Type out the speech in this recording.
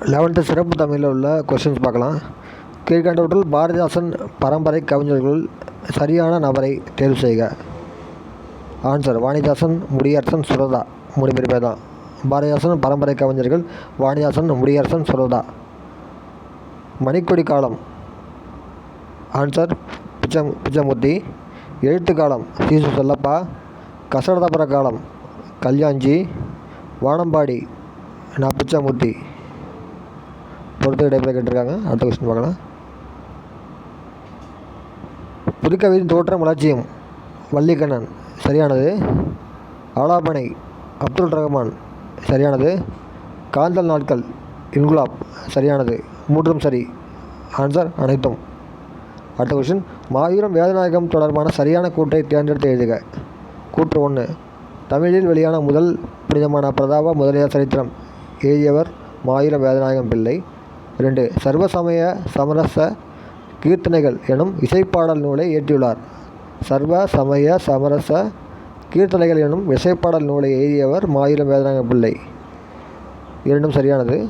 Eleventh சிறப்பு தமிழில் உள்ள கொஷின்ஸ் பார்க்கலாம். கீழ்கண்டவற்றுள் பாரதிதாசன் பரம்பரை கவிஞர்களுள் சரியான நபரை தேர்வு செய்க. ஆன்சர் வாணிதாசன் முடியரசன் சுரதா. மூணு பேர் பேர் தான். பாரதிதாசன் பரம்பரை கவிஞர்கள் வாணிதாசன் முடியரசன் சுரதா. மணிக்கொடி காலம். ஆன்சர் பிச்சம் பிச்சமூர்த்தி. எழுத்து காலம் சீசு செல்லப்பா. கசடதபுர காலம். கல்யாஞ்சி வானம்பாடி. நான் பிச்சமூர்த்தி. பொறுத்து இடைப்பெற கேட்டிருக்காங்க அடுத்த கொஸ்டின் பார்க்கலாம். புதுக்கவியின் தோற்றம் வளர்ச்சியும் வள்ளிக்கண்ணன் சரியானது. ஆலாபனை அப்துல் ரஹ்மான் சரியானது. காந்தல் நாட்கள் இன்குலாப் சரியானது. மூன்றும் சரி. ஆன்சர் அனைத்தும். அடுத்த கொஸ்டின் மாயூரம் வேதநாயகம் தொடர்பான சரியான கூற்றை தேர்ந்தெடுத்து எழுதுக. கூற்று ஒன்று தமிழில் வெளியான முதல் புனிதமான பிரதாப முதலியார் சரித்திரம். எழுதியவர் மாயூரம் வேதநாயகம் பிள்ளை. ரெண்டு சர்வசமய சமரச கீர்த்தனைகள் எனும் இசைப்பாடல் நூலை இயற்றியுள்ளார். சர்வ சமய சமரச கீர்த்தனைகள் எனும் இசைப்பாடல் நூலை எழுதியவர் மாயிலம் வேதநாயகம் பிள்ளை. இரண்டும் சரியானது.